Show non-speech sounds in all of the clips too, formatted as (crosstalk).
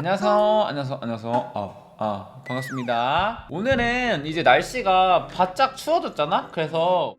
안녕하세요. 안녕하세요. 안녕하세요. 아, 아, 반갑습니다. 오늘은 이제 날씨가 바짝 추워졌잖아? 그래서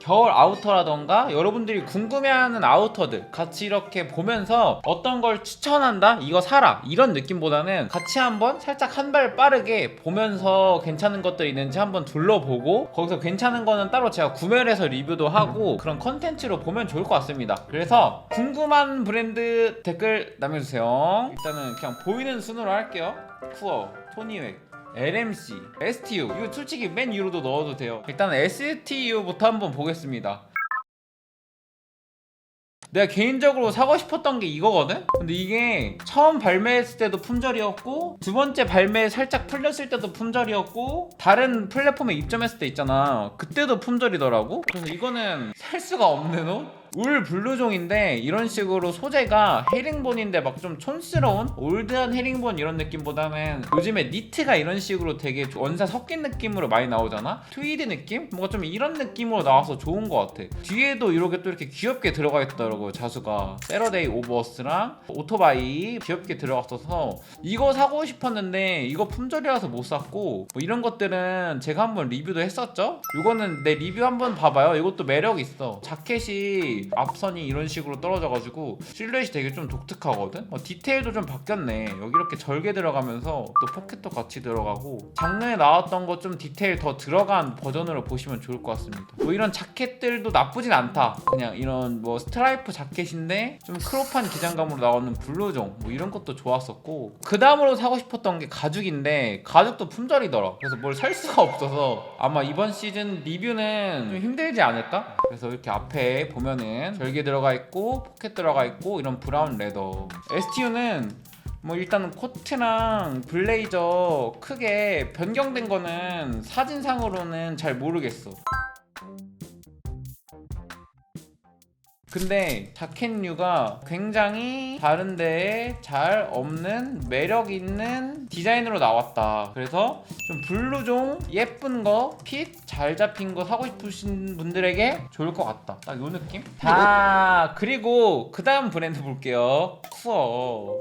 겨울 아우터라던가 여러분들이 궁금해하는 아우터들 같이 이렇게 보면서 어떤 걸 추천한다 이거 사라 이런 느낌보다는 같이 한번 살짝 한 발 빠르게 보면서 괜찮은 것들이 있는지 한번 둘러보고 거기서 괜찮은 거는 따로 제가 구매를 해서 리뷰도 하고 그런 컨텐츠로 보면 좋을 것 같습니다. 그래서 궁금한 브랜드 댓글 남겨주세요. 일단은 그냥 보이는 순으로 할게요. 쿠어 토니웩 LMC, STU 이거 솔직히 맨 위로도 넣어도 돼요. 일단 STU부터 한번 보겠습니다. 내가 개인적으로 사고 싶었던 게 이거거든? 근데 이게 처음 발매했을 때도 품절이었고 두 번째 발매 살짝 풀렸을 때도 품절이었고 다른 플랫폼에 입점했을 때 있잖아. 그때도 품절이더라고. 그래서 이거는 살 수가 없는 옷? 울 블루종인데 이런 식으로 소재가 헤링본인데 막 좀 촌스러운 올드한 헤링본 이런 느낌보다는 요즘에 니트가 이런 식으로 되게 원사 섞인 느낌으로 많이 나오잖아? 트위드 느낌? 뭔가 좀 이런 느낌으로 나와서 좋은 것 같아. 뒤에도 이렇게 또 이렇게 귀엽게 들어가 있더라고요 자수가. 세러데이 오버스랑 오토바이 귀엽게 들어갔어서 이거 사고 싶었는데 이거 품절이라서 못 샀고 뭐 이런 것들은 제가 한번 리뷰도 했었죠? 이거는 내 리뷰 한번 봐봐요. 이것도 매력 있어. 자켓이 앞선이 이런 식으로 떨어져가지고 실루엣이 되게 좀 독특하거든? 어, 디테일도 좀 바뀌었네. 여기 이렇게 절개 들어가면서 또 포켓도 같이 들어가고 작년에 나왔던 거좀 디테일 더 들어간 버전으로 보시면 좋을 것 같습니다. 뭐 이런 자켓들도 나쁘진 않다. 그냥 이런 뭐 스트라이프 자켓인데 좀 크롭한 기장감으로 나오는 블루종 뭐 이런 것도 좋았었고 그 다음으로 사고 싶었던 게 가죽인데 가죽도 품절이더라. 그래서 뭘 살 수가 없어서 아마 이번 시즌 리뷰는 좀 힘들지 않을까? 그래서 이렇게 앞에 보면은 절개 들어가 있고 포켓 들어가 있고 이런 브라운 레더 STU는 뭐 일단 코트랑 블레이저 크게 변경된 거는 사진상으로는 잘 모르겠어. 근데 자켓류가 굉장히 다른 데에 잘 없는 매력 있는 디자인으로 나왔다. 그래서 좀 블루종 예쁜 거, 핏 잘 잡힌 거 사고 싶으신 분들에게 좋을 것 같다. 딱 요 느낌? 자, 그리고 그 다음 브랜드 볼게요. 쿠어.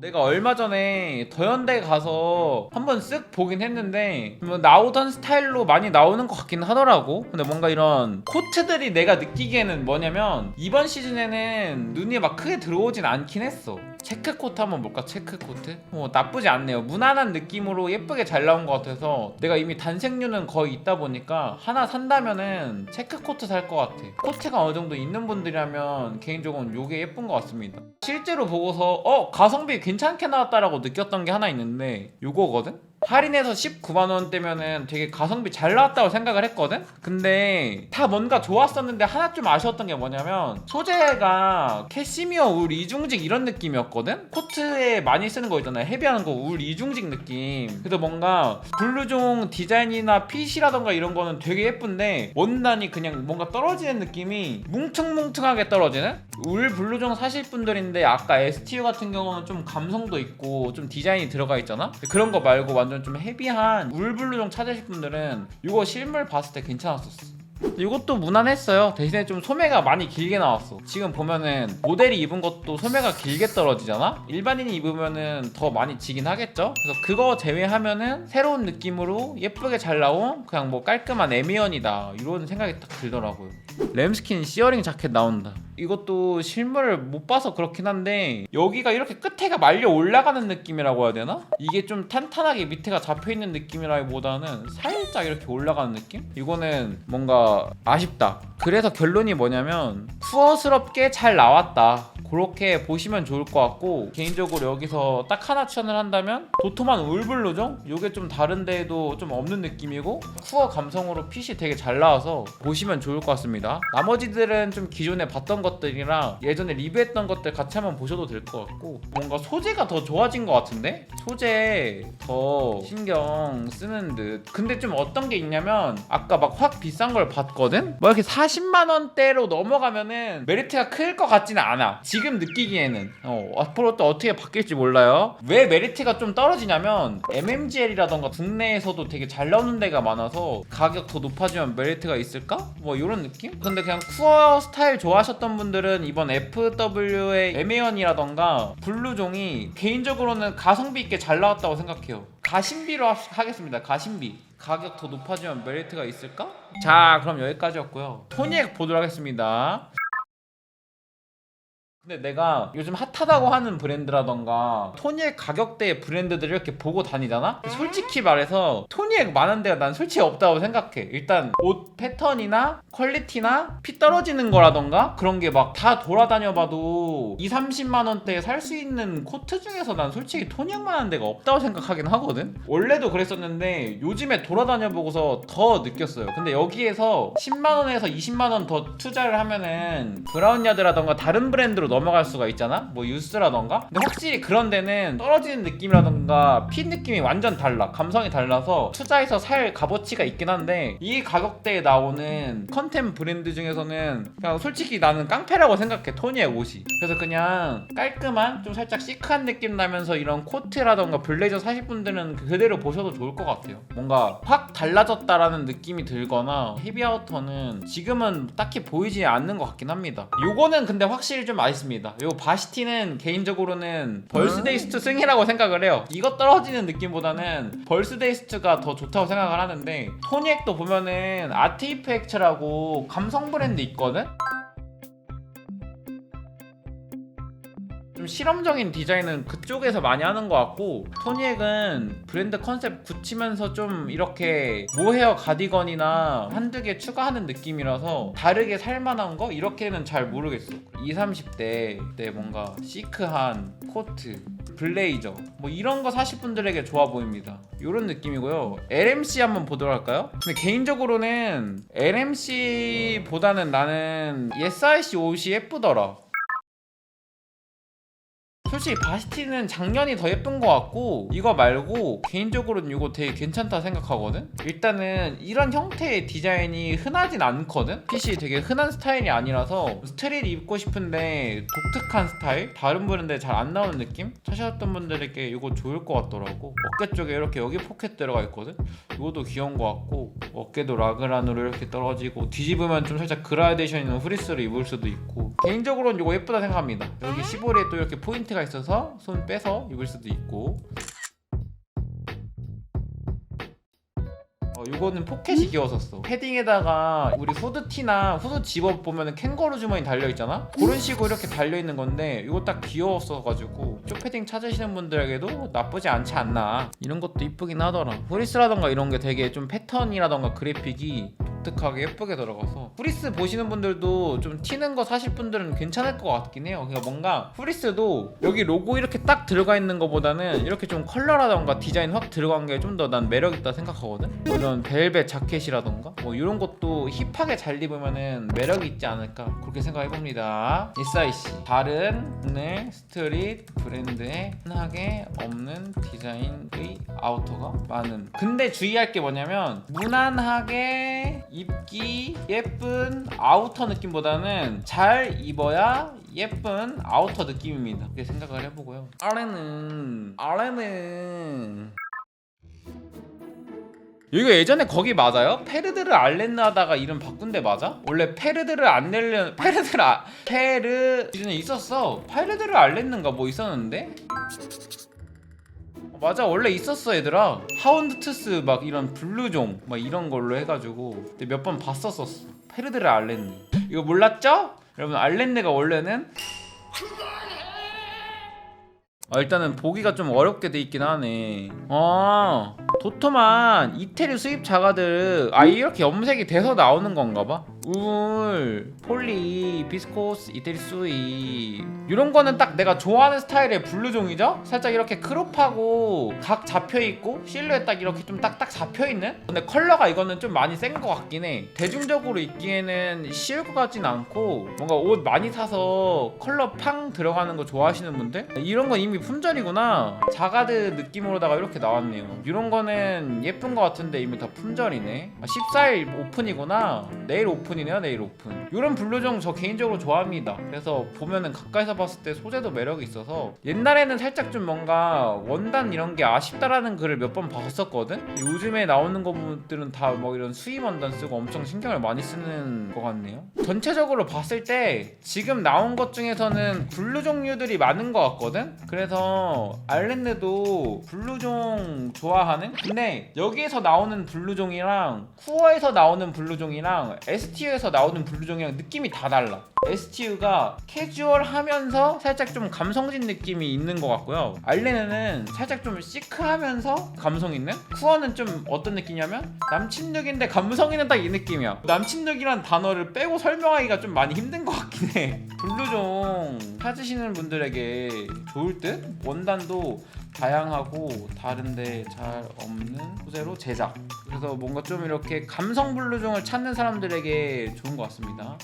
내가 얼마 전에 더현대 가서 한번 쓱 보긴 했는데 뭐 나오던 스타일로 많이 나오는 것 같긴 하더라고. 근데 뭔가 이런 코트들이 내가 느끼기에는 뭐냐면 이번 시즌에는 눈이 막 크게 들어오진 않긴 했어 체크 코트 한번 볼까 체크 코트? 뭐 나쁘지 않네요 무난한 느낌으로 예쁘게 잘 나온 것 같아서 내가 이미 단색류는 거의 있다 보니까 하나 산다면은 체크 코트 살 것 같아 코트가 어느 정도 있는 분들이라면 개인적으로는 이게 예쁜 것 같습니다 실제로 보고서 어 가성비 괜찮게 나왔다라고 느꼈던 게 하나 있는데 요거거든? 할인해서 19만 원대면은 되게 가성비 잘 나왔다고 생각을 했거든? 근데 다 뭔가 좋았었는데 하나 좀 아쉬웠던 게 뭐냐면 소재가 캐시미어 울 이중직 이런 느낌이었거든? 코트에 많이 쓰는 거 있잖아요 헤비한 거 울 이중직 느낌 그래서 뭔가 블루종 디자인이나 핏이라던가 이런 거는 되게 예쁜데 원단이 그냥 뭔가 떨어지는 느낌이 뭉퉁뭉퉁하게 떨어지는? 울 블루종 사실 분들인데 아까 STU 같은 경우는 좀 감성도 있고 좀 디자인이 들어가 있잖아? 그런 거 말고 완전 좀 헤비한 울 블루종 찾으실 분들은 이거 실물 봤을 때 괜찮았었어. 이것도 무난했어요. 대신에 좀 소매가 많이 길게 나왔어. 지금 보면은 모델이 입은 것도 소매가 길게 떨어지잖아? 일반인이 입으면은 더 많이 지긴 하겠죠? 그래서 그거 제외하면은 새로운 느낌으로 예쁘게 잘 나온 그냥 뭐 깔끔한 에미언이다. 이런 생각이 딱 들더라고요. 램스킨 시어링 자켓 나온다. 이것도 실물을 못 봐서 그렇긴 한데 여기가 이렇게 끝에가 말려 올라가는 느낌이라고 해야 되나? 이게 좀 탄탄하게 밑에가 잡혀 있는 느낌이라기보다는 살짝 이렇게 올라가는 느낌? 이거는 뭔가 아쉽다. 그래서 결론이 뭐냐면 투어스럽게 잘 나왔다. 그렇게 보시면 좋을 것 같고 개인적으로 여기서 딱 하나 추천을 한다면 도톰한 울블루종? 이게 좀 다른 데에도 좀 없는 느낌이고 쿠어 감성으로 핏이 되게 잘 나와서 보시면 좋을 것 같습니다 나머지들은 좀 기존에 봤던 것들이랑 예전에 리뷰했던 것들 같이 한번 보셔도 될 것 같고 뭔가 소재가 더 좋아진 것 같은데? 소재 더 신경 쓰는 듯 근데 좀 어떤 게 있냐면 아까 막 확 비싼 걸 봤거든? 뭐 이렇게 40만 원대로 넘어가면은 메리트가 클 것 같지는 않아 지금 느끼기에는 어, 앞으로 또 어떻게 바뀔지 몰라요. 왜 메리트가 좀 떨어지냐면 MMGL이라던가 국내에서도 되게 잘 나오는 데가 많아서 가격 더 높아지면 메리트가 있을까? 뭐 이런 느낌? 근데 그냥 쿠어 스타일 좋아하셨던 분들은 이번 FW의 에메언이라던가 블루종이 개인적으로는 가성비 있게 잘 나왔다고 생각해요. 가심비로 하- 하겠습니다. 가심비. 가격 더 높아지면 메리트가 있을까? 자, 그럼 여기까지였고요. 토니액 보도록 하겠습니다. 근데 내가 요즘 핫하다고 하는 브랜드라던가 토니액 가격대의 브랜드들을 이렇게 보고 다니잖아? 솔직히 말해서 토니액 많은 데가 난 솔직히 없다고 생각해. 일단 옷 패턴이나 퀄리티나 피 떨어지는 거라던가 그런 게 막 다 돌아다녀 봐도 2, 30만 원대에 살 수 있는 코트 중에서 난 솔직히 토니액 많은 데가 없다고 생각하긴 하거든. 원래도 그랬었는데 요즘에 돌아다녀 보고서 더 느꼈어요. 근데 여기에서 10만 원에서 20만 원 더 투자를 하면은 브라운야드라던가 다른 브랜드로 넘어갈 수가 있잖아. 뭐 유스라던가. 근데 확실히 그런 데는 떨어지는 느낌이라던가 핏 느낌이 완전 달라. 감성이 달라서 투자해서 살 값어치가 있긴 한데 이 가격대에 나오는 컨템 브랜드 중에서는 그냥 솔직히 나는 깡패라고 생각해. 토니의 옷이. 그래서 그냥 깔끔한 좀 살짝 시크한 느낌 나면서 이런 코트라던가 블레이저 사실 분들은 그대로 보셔도 좋을 것 같아요. 뭔가 확 달라졌다라는 느낌이 들거나 헤비아우터는 지금은 딱히 보이지 않는 것 같긴 합니다. 요거는 근데 확실히 좀 아 쉽습니다. 요 바시티는 개인적으로는 벌스데이스트 승이라고 생각을 해요. 이거 떨어지는 느낌보다는 벌스데이스트가 더 좋다고 생각을 하는데 토니액도 보면은 아트이프엑츠라고 감성 브랜드 있거든? 좀 실험적인 디자인은 그쪽에서 많이 하는 것 같고 토니액은 브랜드 컨셉 굳히면서 좀 이렇게 모헤어 가디건이나 한두 개 추가하는 느낌이라서 다르게 살만한 거? 이렇게는 잘 모르겠어. 20, 30대 때 뭔가 시크한 코트 블레이저 뭐 이런 거 사실 분들에게 좋아 보입니다. 이런 느낌이고요. LMC 한번 보도록 할까요? 근데 개인적으로는 LMC보다는 나는 SIC 옷이 예쁘더라 솔직히 바시티는 작년이 더 예쁜 것 같고 이거 말고 개인적으로는 이거 되게 괜찮다 생각하거든? 일단은 이런 형태의 디자인이 흔하진 않거든? 핏이 되게 흔한 스타일이 아니라서 스트릿 입고 싶은데 독특한 스타일? 다른 브랜드에 잘안 나오는 느낌? 찾으셨던 분들에게 이거 좋을 것 같더라고. 어깨 쪽에 이렇게 여기 포켓 들어가 있거든? 이것도 귀여운 것 같고 어깨도 라그란으로 이렇게 떨어지고 뒤집으면 좀 살짝 그라데이션 있는 후리스를 입을 수도 있고 개인적으로는 이거 예쁘다 생각합니다. 여기 시보리에 또 이렇게 포인트가 있어서 손 빼서 입을 수도 있고 어, 이거는 포켓이 귀여웠었어. 패딩에다가 우리 후드티나 후드 집업 보면은 캥거루 주머니 달려 있잖아. 그런 식으로 이렇게 달려 있는 건데 이거 딱 귀여웠어가지고 쇼패딩 찾으시는 분들에게도 나쁘지 않지 않나. 이런 것도 이쁘긴 하더라. 후리스라던가 이런 게 되게 좀 패턴이라던가 그래픽이 독특하게 예쁘게 들어가서 후리스 보시는 분들도 좀 튀는 거 사실 분들은 괜찮을 것 같긴 해요. 그러니까 뭔가 후리스도 여기 로고 이렇게 딱 들어가 있는 것보다는 이렇게 좀 컬러라던가 디자인 확 들어간 게 좀 더 난 매력 있다 생각하거든. 뭐 이런 벨벳 자켓이라던가 뭐 이런 것도 힙하게 잘 입으면은 매력이 있지 않을까 그렇게 생각해 봅니다. SIC 다른 국내 스트릿 브랜드에 흔하게 없는 디자인의 아우터가 많음. 근데 주의할 게 뭐냐면 무난하게 입기 예쁜 아우터 느낌보다는 잘 입어야 예쁜 아우터 느낌입니다. 그렇게 생각을 해보고요. 아래는 아래는 여기가 예전에 거기 맞아요? 페르드르 알렌느 하다가 이름 바꾼 데 맞아? 원래 페르드르 안넬르 (laughs) 페르드르 아, 페르 기존에 있었어 페르드르 알렌느인가 뭐 있었는데? 어, 맞아 원래 있었어 얘들아 하운드 투스 막 이런 블루종 막 이런 걸로 해가지고 몇번 봤었었어 페르드르 알렌느 이거 몰랐죠? 여러분 알렌느가 원래는 아, 일단은 보기가 좀 어렵게 돼 있긴 하네. 아, 도톰한 이태리 수입 자가들 아 이렇게 염색이 돼서 나오는 건가 봐. 울, 폴리, 비스코스, 이태리 수입 이런 거는 딱 내가 좋아하는 스타일의 블루종이죠? 살짝 이렇게 크롭하고 각 잡혀 있고 실루엣 딱 이렇게 좀 딱딱 잡혀 있는? 근데 컬러가 이거는 좀 많이 센 것 같긴 해. 대중적으로 입기에는 쉬울 것 같진 않고 뭔가 옷 많이 사서 컬러 팡 들어가는 거 좋아하시는 분들 이런 건 이미 품절이구나. 자가드 느낌으로다가 이렇게 나왔네요. 이런 거는 예쁜 것 같은데 이미 다 품절이네. 아, 14일 오픈이구나. 내일 오픈이 오픈이네요 네일 오픈. 이런 블루종 저 개인적으로 좋아합니다. 그래서 보면은 가까이서 봤을 때 소재도 매력이 있어서 옛날에는 살짝 좀 뭔가 원단 이런 게 아쉽다라는 글을 몇 번 봤었거든? 요즘에 나오는 것들은 다 뭐 이런 수입 원단 쓰고 엄청 신경을 많이 쓰는 것 같네요. 전체적으로 봤을 때 지금 나온 것 중에서는 블루 종류들이 많은 것 같거든? 그래서 아일랜드도 블루종 좋아하는? 근데 여기에서 나오는 블루종이랑 쿠어에서 나오는 블루종이랑 STU에서 나오는 블루종이랑 느낌이 다 달라. STU가 캐주얼하면서 살짝 좀 감성진 느낌이 있는 것 같고요. 아일랜드는 살짝 좀 시크하면서 감성 있는? 쿠어는 좀 어떤 느낌이냐면 남친룩인데 감성 있는 딱 이 느낌이야. 남친룩이란 단어를 빼고 설명하기가 좀 많이 힘든 것 같긴 해. 블루종 찾으시는 분들에게 좋을 듯? 원단도 다양하고 다른데 잘 없는 소재로 제작. 그래서 뭔가 좀 이렇게 감성 블루종을 찾는 사람들에게 좋은 것 같습니다